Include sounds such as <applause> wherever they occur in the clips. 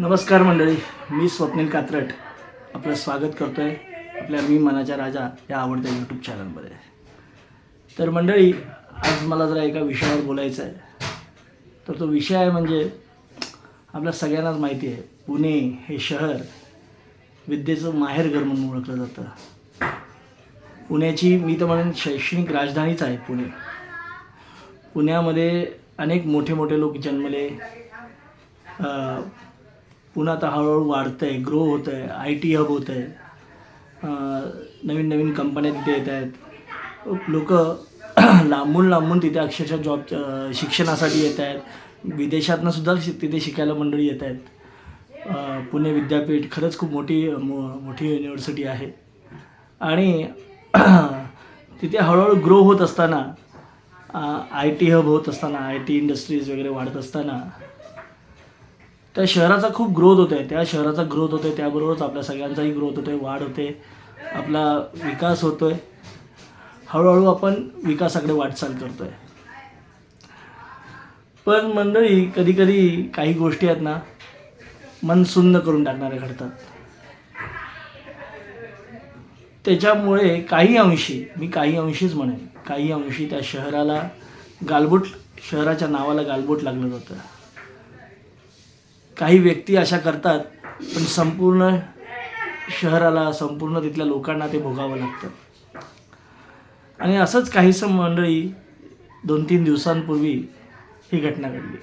नमस्कार मंडळी मी स्वप्नील कात्रट. आपलं स्वागत करतो आहे आपल्या मी मनाच्या राजा या आवडत्या यूट्यूब चॅनलमध्ये तर मंडळी आज मला जरा एका विषयावर बोलायचं आहे. तर तो विषय आहे म्हणजे आपल्या सगळ्यांनाच माहिती आहे पुणे हे शहर विद्येचं माहेरघर म्हणून ओळखलं जातं. पुण्याची मी तर म्हणेन शैक्षणिक राजधानीच आहे पुणे. पुण्यामध्ये अनेक मोठे मोठे लोक जन्मले. पुन्हा आता हळूहळू वाढतं आहे ग्रो होतं आहे आय टी हब होतं आहे नवीन नवीन कंपन्या तिथे येत आहेत. लोक <clears throat> लांबून लांबून तिथे अक्षरशः जॉब शिक्षणासाठी येत आहेत. विदेशातनं सुद्धा शि- तिथे शिकायला मंडळी येत आहेत. पुणे विद्यापीठ खरंच खूप मोठी मो मोठी युनिव्हर्सिटी आहे. आणि <clears throat> तिथे हळूहळू ग्रो होत असताना आय टी हब होत असताना आय टी इंडस्ट्रीज वगैरे वाढत असताना त्या शहराचा खूप ग्रोथ होतोय. आहे त्या शहराचा ग्रोथ होतो आहे त्याबरोबरच आपल्या सगळ्यांचाही ग्रोथ होतो आहे वाढ होते. आपला विकास होतो आहे हळूहळू आपण विकासाकडे वाटचाल करतो आहे पण मंडळी कधी कधी काही गोष्टी आहेत ना मन सुन्न करून टाकणाऱ्या घडतात. त्याच्यामुळे काही अंशी मी काही अंशीच म्हणेन काही अंशी त्या शहराला गालबोट शहराच्या नावाला गालबोट लागलं जातं. काही व्यक्ती अशा करतात पण संपूर्ण शहराला संपूर्ण तिथल्या लोकांना ते भोगावं लागतं. आणि असंच काहीसं मंडळी दोन तीन दिवसांपूर्वी ही घटना घडली.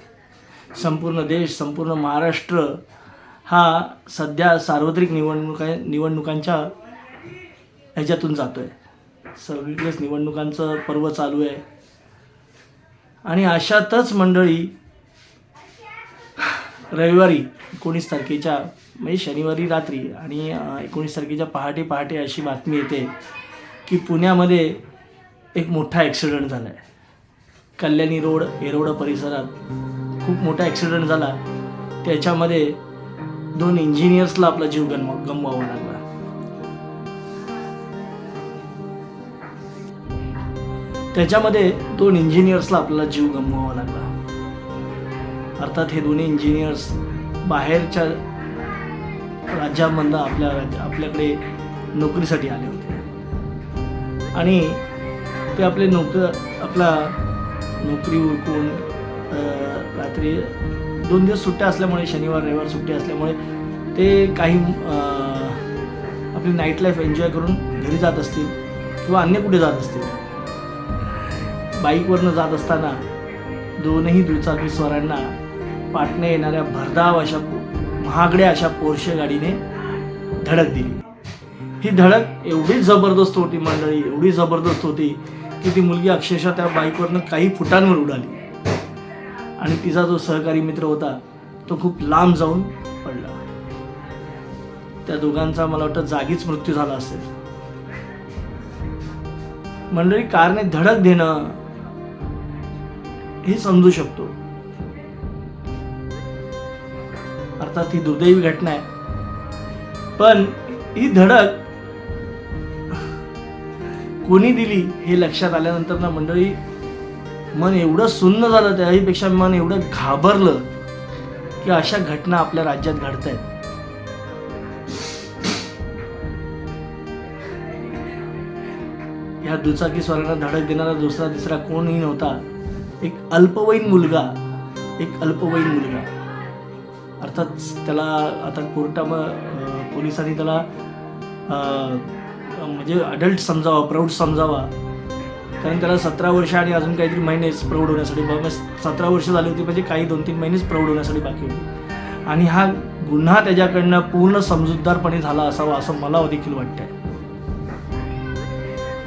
संपूर्ण देश संपूर्ण महाराष्ट्र हा सध्या सार्वत्रिक निवडणुका निवडणुकांच्या ह्याच्यातून जातो आहे सगळीकडेच निवडणुकांचं पर्व चालू आहे. आणि अशातच मंडळी रविवारी एकोणीस तारखेच्या म्हणजे शनिवारी रात्री आणि एकोणीस तारखेच्या पहाटे पहाटे अशी बातमी येते की पुण्यामध्ये एक मोठा ॲक्सिडेंट झाला आहे कल्याणी रोड एरोड परिसरात खूप मोठा ॲक्सिडेंट झाला. त्याच्यामध्ये दोन इंजिनियर्सला आपला जीव गमवा गमवावा लागला. त्याच्यामध्ये दोन इंजिनियर्सला आपला जीव गमवावा लागला. अर्थात हे दोन्ही इंजिनियर्स बाहेरच्या राज्यामधनं आपल्या राज्या आपल्याकडे नोकरीसाठी आले होते. आणि ते आपले नोकर आपला नोकरी उरकून रात्री दोन दिवस सुट्ट्या असल्यामुळे शनिवार रविवार सुट्टी असल्यामुळे ते काही आपली नाईट लाईफ एन्जॉय करून घरी जात असतील किंवा अन्य कुठे जात असतील. बाईकवरनं जात असताना दोनही दुचाकी स्वरांना पाटणे येणाऱ्या भरधाव अशा महागड्या अशा पोर्शे गाडीने धडक दिली. ही धडक एवढी जबरदस्त होती मंडळी एवढी जबरदस्त होती की ती मुलगी अक्षरशः त्या बाईकवरनं काही फुटांवर उडाली. आणि तिचा जो सहकारी मित्र होता तो खूप लांब जाऊन पडला. त्या दोघांचा मला वाटतं जागीच मृत्यू झाला असेल. मंडळी कारने धडक देणं हे समजू शकतो. अर्थात ही दुर्दैवी घटना आहे. पण ही धडक कोणी दिली हे लक्षात आल्यानंतर ना मंडळी मन एवढं सुन्न झालं त्याहीपेक्षा मन एवढं घाबरलं की अशा घटना आपल्या राज्यात घडत आहेत या दुचाकी स्वारांना धडक देणारा दुसरा तिसरा कोणही नव्हता. एक अल्पवयीन मुलगा एक अल्पवयीन मुलगा. अर्थातच त्याला आता कोर्टाम पोलिसांनी त्याला म्हणजे अडल्ट समजावा प्रौढ समजावा. कारण त्याला सतरा वर्ष आणि अजून काहीतरी महिनेच प्रौढ होण्यासाठी बघ म्हणजे सतरा वर्ष झाली होती म्हणजे काही दोन तीन महिनेच प्रौढ होण्यासाठी बाकी होती. आणि हा गुन्हा त्याच्याकडनं पूर्ण समजूतदारपणे झाला असावा असं मला देखील वाटतंय.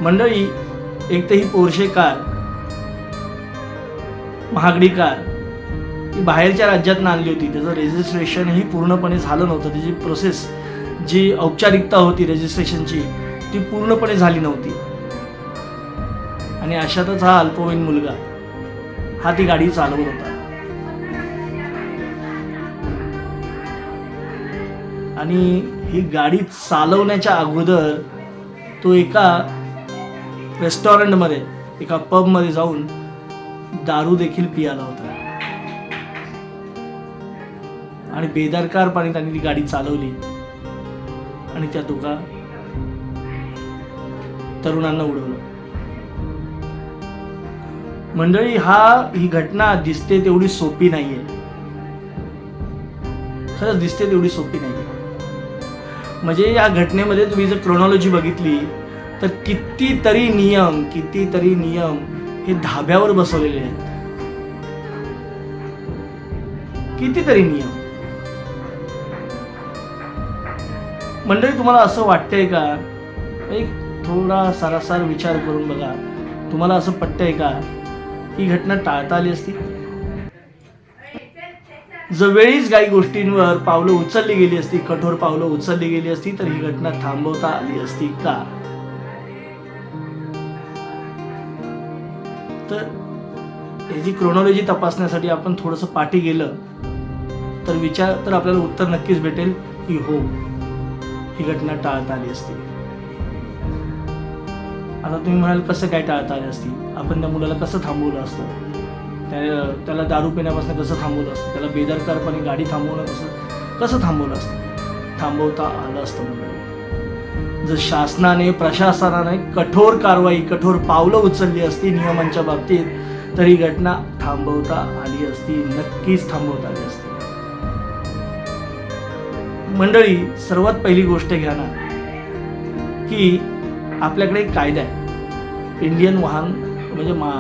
मंडळी एक तर ही पोर्शे कार महागडी कार ती बाहेरच्या राज्यातून आणली होती. त्याचं रेजिस्ट्रेशनही पूर्णपणे झालं नव्हतं. त्याची प्रोसेस जी औपचारिकता होती रजिस्ट्रेशनची ती पूर्णपणे झाली नव्हती. आणि अशातच हा अल्पवयीन मुलगा हा ती गाडी चालवत होता. आणि ही गाडी चालवण्याच्या अगोदर तो एका रेस्टॉरंटमध्ये एका पबमध्ये जाऊन दारू देखील पियाला होता. आणि बेदरकारपणे त्यांनी ती गाडी चालवली. आणि त्या दोघा तरुणांना उडवलं. मंडळी हा ही घटना दिसते तेवढी सोपी नाहीये. खरंच दिसते तेवढी सोपी नाहीये. म्हणजे या घटनेमध्ये तुम्ही जर क्रोनॉलॉजी बघितली तर कितीतरी नियम कितीतरी नियम हे धाब्यावर बसवलेले आहेत. कितीतरी नियम. मंडळी तुम्हाला असं वाटतंय का? एक थोडा सारासार विचार करून बघा. तुम्हाला असं पटतंय का? ही घटना टाळता आली असती? जर वेळीच काही गोष्टींवर पावलं उचलली गेली असती कठोर पावलं उचलली गेली असती तर ही घटना थांबवता आली असती का? तर याची क्रोनॉलॉजी तपासण्यासाठी आपण थोडंसं पाठी गेलं तर विचार तर आपल्याला उत्तर नक्कीच भेटेल की हो. ही घटना टाळता आली असती. आता तुम्ही म्हणाल कसं काय टाळता आली असती? आपण त्या मुलाला कसं थांबवलं असतं? त्या त्याला दारू पिण्यापासून कसं थांबवलं असतं? त्याला बेदरकारपणे गाडी थांबवणं कसं कसं थांबवलं असतं? थांबवता आलं असतं म्हणून जर शासनाने प्रशासनाने कठोर कारवाई कठोर पावलं उचलली असती नियमांच्या बाबतीत तर ही घटना थांबवता आली असती. नक्कीच थांबवता आली मंडळी सर्वात पहिली गोष्ट घ्या ना की आपल्याकडे एक कायदा आहे. इंडियन वाहन म्हणजे मा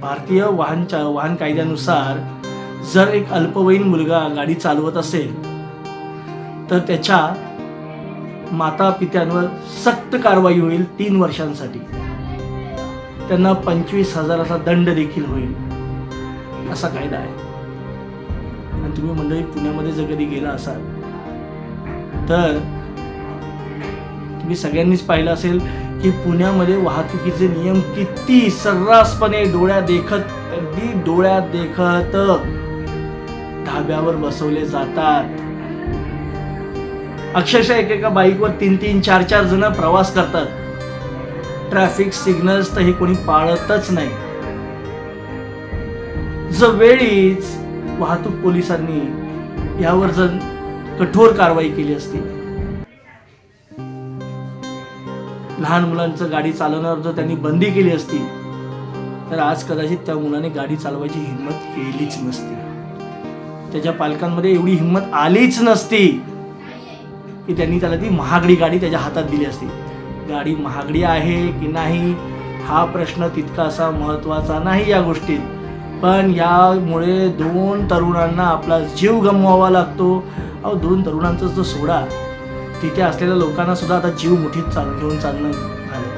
भारतीय वाहनच्या वाहन कायद्यानुसार जर एक अल्पवयीन मुलगा गाडी चालवत असेल तर त्याच्या माता पित्यांवर सक्त कारवाई होईल तीन वर्षांसाठी. त्यांना पंचवीस हजाराचा दंड देखील होईल. असा कायदा आहे. आणि तुम्ही मंडळी पुण्यामध्ये जर कधी गेला असाल तर तुम्ही सगळ्यांनीच पाहिलं असेल की पुण्यामध्ये वाहतुकीचे नियम किती सर्रासपणे डोळ्या देखत अगदी डोळ्या देखत धाब्यावर बसवले जातात. अक्षरशः एकेका बाईकवर तीन तीन चार चार जण प्रवास करतात. ट्रॅफिक सिग्नल्स तर हे कोणी पाळतच नाही. जर वेळीच वाहतूक पोलिसांनी यावर जर कठोर कारवाई केली असती. लहान मुलांचं गाडी चालवण्यावर जर त्यांनी बंदी केली असती तर आज कदाचित त्या मुलाने गाडी चालवायची हिंमत केलीच नसती. त्याच्या पालकांमध्ये एवढी हिंमत आलीच नसती की त्यांनी त्याला ती महागडी गाडी त्याच्या हातात दिली असती. गाडी महागडी आहे की नाही हा प्रश्न तितकासा महत्त्वाचा नाही या गोष्टीत. पण यामुळे दोन तरुणांना आपला जीव गमवावा लागतो. अहो दोन तरुणांचा जो सोडा तिथे असलेल्या लोकांना सुद्धा आता जीव मुठीत चाल घेऊन चालणं झालं.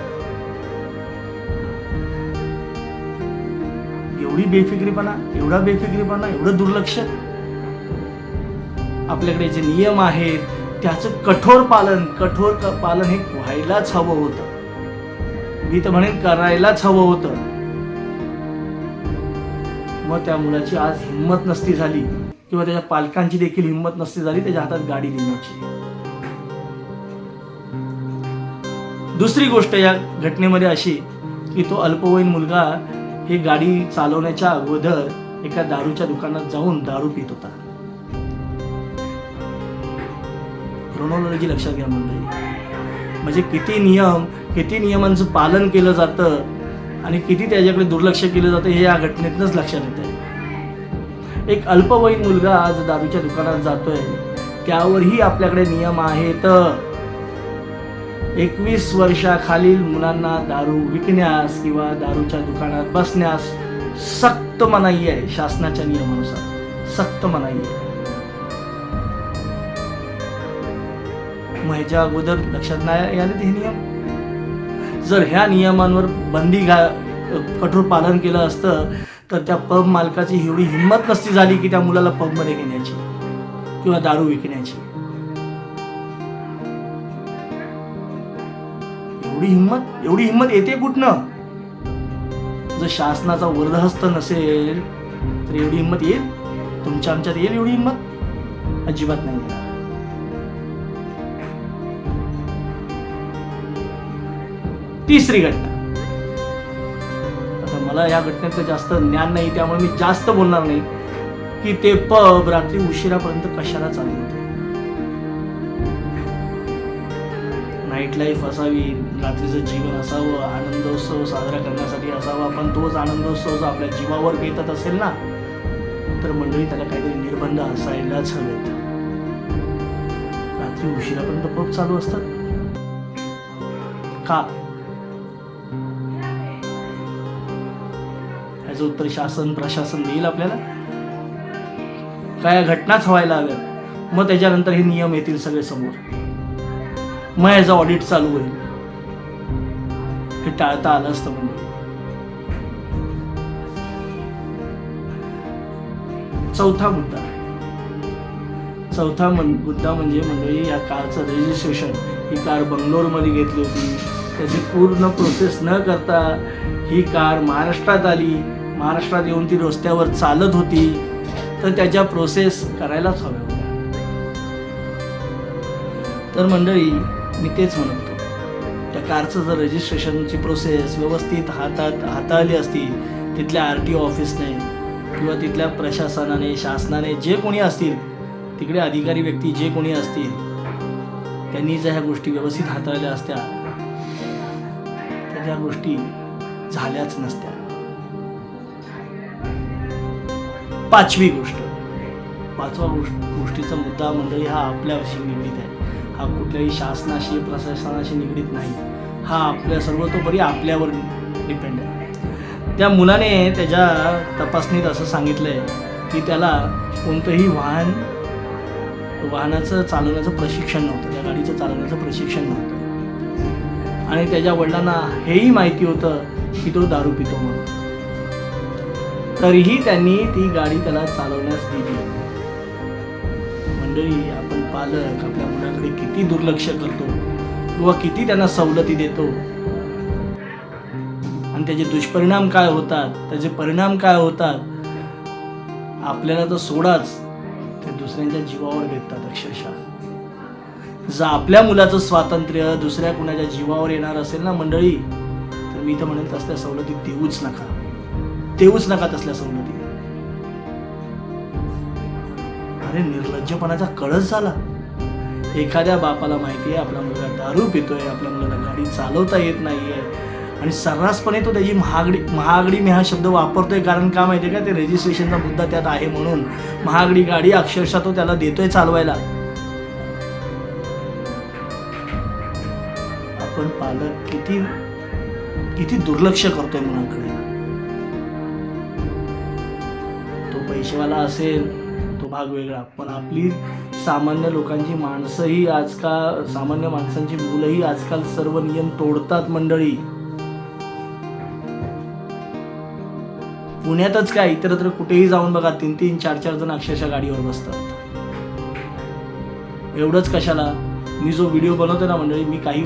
एवढी बेफिक्रीपणा एवढा बेफिक्रीपणा एवढं दुर्लक्ष. आपल्याकडे जे नियम आहेत त्याचं कठोर पालन कठोर पालन हे व्हायलाच हवं होतं. मी तर म्हणेन करायलाच हवं होतं. मग त्या मुलाची आज हिंमत नसती झाली. किंवा त्याच्या पालकांची देखील हिंमत नसती झाली त्याच्या हातात गाडी देण्याची दुसरी गोष्ट या घटनेमध्ये अशी की तो अल्पवयीन मुलगा हे गाडी चालवण्याच्या अगोदर एका दारूच्या दुकानात जाऊन दारू पित होता. क्रोनॉलॉजी लक्षात घ्या मंडळी. म्हणजे किती नियम किती नियमांचं पालन केलं जातं आणि किती त्याच्याकडे दुर्लक्ष केलं जातं हे या घटनेतनंच लक्षात येतं एक अल्पवयीन मुलगा आज दारूच्या दुकानात जातोय. त्यावरही आपल्याकडे नियम आहेत. एकवीस वर्षाखालील मुलांना दारू विकण्यास किंवा दारूच्या दुकानात बसण्यास सक्त मनाई आहे शासनाच्या नियमानुसार. सक्त मनाई आहे. मग ह्याच्या अगोदर लक्षात नाही आले ते हे नियम? जर ह्या नियमांवर बंदी घा कठोर पालन केलं असतं तर त्या पब मालकाची एवढी हिंमत नसती झाली की त्या मुलाला पबमध्ये घेण्याची किंवा दारू विकण्याची. एवढी हिंमत एवढी हिंमत येते कुठनं? जर शासनाचा वर्धहस्त नसेल तर एवढी हिंमत येईल? तुमच्या आमच्यात येईल एवढी हिंमत? अजिबात नाही येणार. तिसरी घटना. मला या घटनेचं जास्त ज्ञान नाही त्यामुळे मी जास्त बोलणार नाही. की ते पब रात्री उशिरापर्यंत कशाला चालू होते? नाईट लाईफ असावी रात्रीचं जीवन असावं आनंदोत्सव साजरा करण्यासाठी असावा पण तोच आनंदोत्सव जर आपल्या जीवावर बेतत असेल ना तर मंडळी त्याला काहीतरी निर्बंध असायलाच हवेत. रात्री उशिरापर्यंत पब चालू असतात? का? याचं उत्तर शासन प्रशासन देईल आपल्याला. काय घटनाच व्हायला हव्यात. मग त्याच्यानंतर हे नियम येतील सगळे समोर. मग याचं ऑडिट चालू होईल. हे टाळता आलं असतं म्हणजे चौथा मुद्दा. चौथा मन- मुद्दा म्हणजे मंडळी या कारचं रजिस्ट्रेशन ही कार बंगलोरमध्ये घेतली होती. त्याची पूर्ण प्रोसेस न करता ही कार महाराष्ट्रात आली. महाराष्ट्रात येऊन ती रस्त्यावर चालत होती तर त्याच्या प्रोसेस करायलाच हव्या होत्या. तर मंडळी मी तेच म्हणतो त्या कारचं जर रजिस्ट्रेशनची प्रोसेस व्यवस्थित हातात हाताळली असती तिथल्या आर टी ओ ऑफिसने किंवा तिथल्या प्रशासनाने शासनाने जे कोणी असतील तिकडे अधिकारी व्यक्ती जे कोणी असतील त्यांनी जर ह्या गोष्टी व्यवस्थित हाताळल्या असत्या तर त्या गोष्टी झाल्याच नसत्या. पाचवी गोष्ट. पाचवा गोष्ट गोष्टीचा मुद्दा मंडळी हा आपल्याशी निगडीत आहे. हा कुठल्याही शासनाशी प्रशासनाशी निगडीत नाही. हा आपल्या सर्वतोपरी आपल्यावर डिपेंड आहे. त्या मुलाने त्याच्या तपासणीत असं सांगितलंय की त्याला कोणतंही वाहन वाहनाचं चालवण्याचं प्रशिक्षण नव्हतं. त्या गाडीचं चालवण्याचं प्रशिक्षण नव्हतं. आणि त्याच्या वडिलांना हेही माहिती होतं की तो दारू पितो म्हणून. तरीही त्यांनी ती गाडी त्याला चालवण्यास दिली. मंडळी आपण पालक आपल्या मुलाकडे किती दुर्लक्ष करतो किंवा किती त्यांना सवलती देतो. आणि त्याचे दुष्परिणाम काय होतात त्याचे परिणाम काय होतात आपल्याला तर सोडाच. ते दुसऱ्यांच्या जीवावर भेटतात अक्षरशः. जर आपल्या मुलाचं स्वातंत्र्य दुसऱ्या कुणाच्या जीवावर येणार असेल ना मंडळी तर मी तर म्हणेन तसल्या सवलती देऊच नका. देऊच नका तसल्या सवलती अरे निर्लज्जपणाचा कळस झाला. एखाद्या बापाला माहिती आहे आपला मुलगा दारू पितोय आपल्या मुलाला गाडी चालवता येत नाहीये. आणि सर्रासपणे तो त्याची महागडी महागडी मी हा शब्द वापरतोय कारण का माहितीये का ते रजिस्ट्रेशनचा मुद्दा त्यात आहे म्हणून. महागडी गाडी अक्षरशः तो त्याला देतोय चालवायला. आपण पालक किती किती दुर्लक्ष करतोय मुलांकडे. तो असेल तो भाग वेगळा. पण आपली सामान्य लोकांची माणसंही आजकाल सामान्य माणसांची मुलंही आजकाल सर्व नियम तोडतात मंडळी. पुण्यातच काय इतरत्र कुठेही जाऊन बघा तीन तीन चार चार जण अक्षरशः गाडीवर बसतात. एवढंच कशाला? मी जो व्हिडिओ बनवतो ना मंडळी मी काही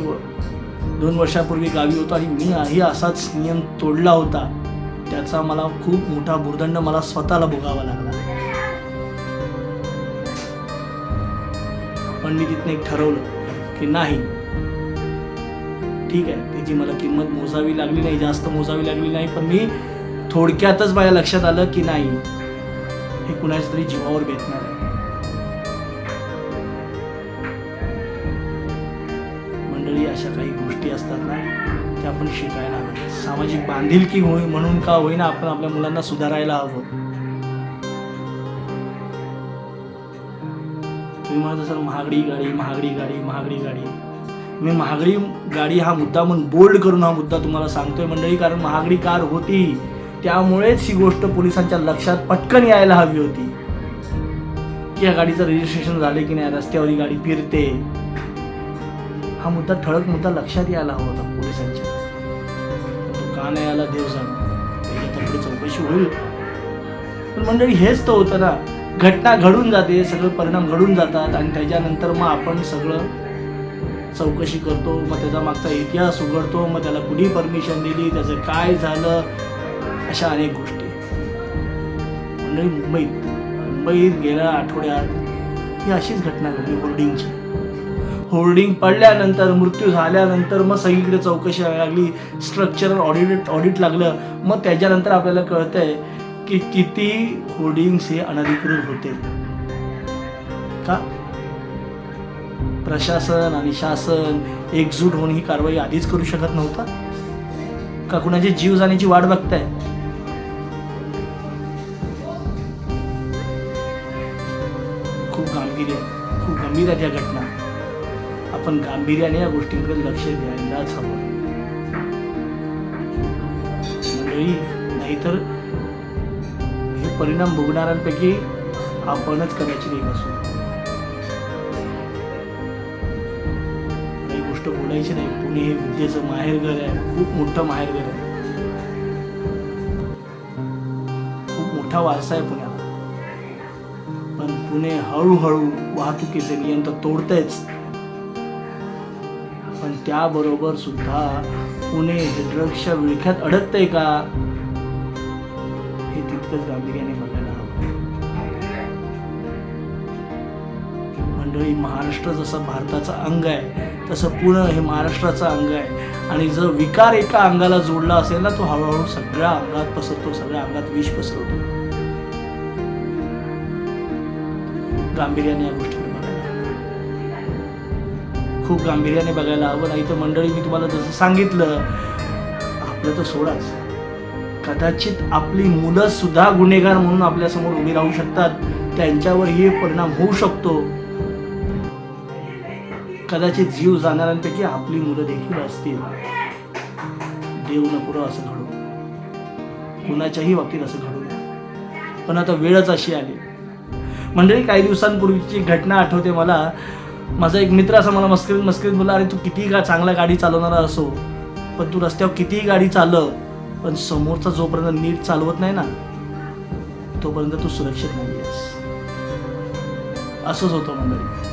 दोन वर्षापूर्वी गावी होतो आणि मी ही असाच नियम तोडला होता. त्याचा मला खूप मोठा भुर्दंड मला स्वतःला भोगावा लागला. पण मी तिथनं एक ठरवलं की नाही. ठीक आहे त्याची मला किंमत मोजावी लागली नाही जास्त मोजावी लागली नाही पण मी थोडक्यातच माझ्या लक्षात आलं की नाही. हे कुणाच्या तरी जीवावर बेतणार आहे. मंडळी अशा काही गोष्टी असतात ना आपण शिकायला हव्या सामाजिक बांधिलकी होई म्हणून का होईना आपण आपल्या मुलांना सुधारायला हवं? तुम्ही म्हणत असाल महागडी गाडी महागडी गाडी महागडी गाडी. मी महागडी गाडी हा मुद्दा म्हणून बोल्ड करून हा मुद्दा तुम्हाला सांगतोय मंडळी कारण महागडी कार होती. त्यामुळेच ही गोष्ट पोलिसांच्या लक्षात पटकन यायला हवी होती. की या गाडीचं रजिस्ट्रेशन झाले की नाही? रस्त्यावर ही गाडी फिरते. हा मुद्दा ठळक मुद्दा लक्षात यायला हवा होता पोलिसांच्या. का नाही आला देव जाणो चौकशी होईल. पण मंडळी हेच तर होतं ना. घटना घडून जाते सगळे परिणाम घडून जातात आणि त्याच्यानंतर मग आपण सगळं चौकशी करतो मग त्याचा मागचा इतिहास उघडतो मग त्याला कुणी परमिशन दिली त्याचं काय झालं अशा अनेक गोष्टी. मंडळी मुंबईत मुंबईत गेल्या आठवड्यात ही अशीच घटना घडली होर्डिंगची. होर्डिंग पडल्यानंतर मृत्यू झाल्यानंतर मग सगळीकडे चौकशी लागली. स्ट्रक्चरल ऑडिट ऑडिट लागलं. मग त्याच्यानंतर आपल्याला कळतंय की किती होर्डिंग्स हे अनधिकृत होते. का? प्रशासन आणि शासन एकजूट होऊन ही कारवाई आधीच करू शकत नव्हता? का कुणाची जीव जाण्याची वाट बघताय? खूप गांभीर्य आहे खूप गंभीर आहेत या घटना. आपण गांभीर्याने या गोष्टींकडे लक्ष द्यायलाच हवं. मंडळी नाहीतर हे परिणाम भोगणाऱ्यांपैकी आपणच कदाचित एक असू. काही गोष्ट बोलायची नाही. पुणे हे विद्येचं माहेरघर आहे. खूप मोठं माहेरघर आहे. खूप मोठा वारसा आहे पुण्याला. पण पुणे हळूहळू वाहतुकीचे नियंत्रण तर तोडतेच त्याबरोबर सुद्धा पुणे हे ड्रग्सच्या विळख्यात अडकतंय का? हे तितकंच गांभीर्याने बघायला हवं. मंडळी महाराष्ट्र जसं भारताचं अंग आहे तसं पुणे हे महाराष्ट्राचं अंग आहे. आणि जर विकार एका अंगाला जोडला असेल ना तो हळूहळू सगळ्या अंगात पसरतो सगळ्या अंगात विष पसरवतो. गांभीर्याने या गोष्टी खूप गांभीर्याने बघायला हवं. नाही तर मंडळी मी तुम्हाला जसं सांगितलं आपलं तर सोडाच. कदाचित आपली मुलं सुद्धा गुन्हेगार म्हणून आपल्यासमोर उभी राहू शकतात. त्यांच्यावरही परिणाम होऊ शकतो. कदाचित जीव जाणाऱ्यांपैकी आपली मुलं देखील असतील. देव नको असं घडू. कुणाच्याही बाबतीत असं घडू नये. पण आता वेळच अशी आली. मंडळी काही दिवसांपूर्वीची घटना आठवते मला. माझा एक मित्र असा मला मस्करीत मस्करीत बोला अरे तू कितीही का चांगला गाडी चालवणारा असो पण तू रस्त्यावर कितीही गाडी चालव पण समोरचा जोपर्यंत नीट चालवत नाही ना तोपर्यंत तू सुरक्षित नाही आहेस असंच होतं मंडळी.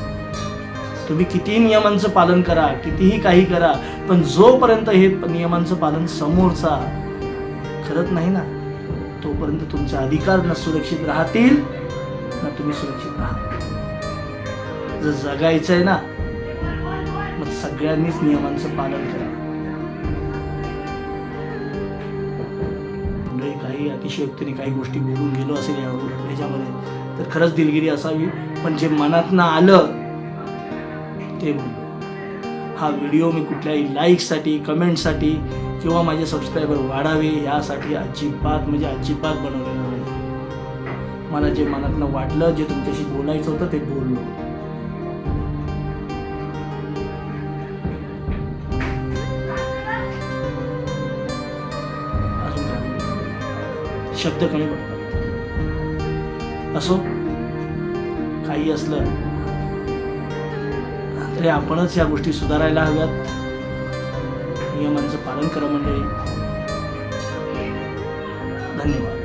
तुम्ही कितीही नियमांचं पालन करा कितीही काही करा पण जोपर्यंत हे नियमांचं पालन समोरचा करत नाही ना तोपर्यंत तुमचे अधिकार न सुरक्षित राहतील ना तुम्ही सुरक्षित राहा जर जगायचं आहे ना मग सगळ्यांनीच नियमांचं पालन करा. काही अतिशयोक्तीने काही गोष्टी बोलून गेलो असेल या ह्याच्यामध्ये तर खरंच दिलगिरी असावी. पण जे मनातनं आलं ते बोललो हा व्हिडिओ मी कुठल्याही लाईकसाठी कमेंटसाठी किंवा माझे सबस्क्रायबर वाढावे यासाठी अजिबात म्हणजे अजिबात बनवलेलं नाही. मला जे मनातनं वाटलं जे तुमच्याशी बोलायचं होतं ते बोललो. शब्द कमी पडतात. असो काही असलं तरी आपणच या गोष्टी सुधारायला हव्यात. नियमांचं पालन करा मंडळी. धन्यवाद.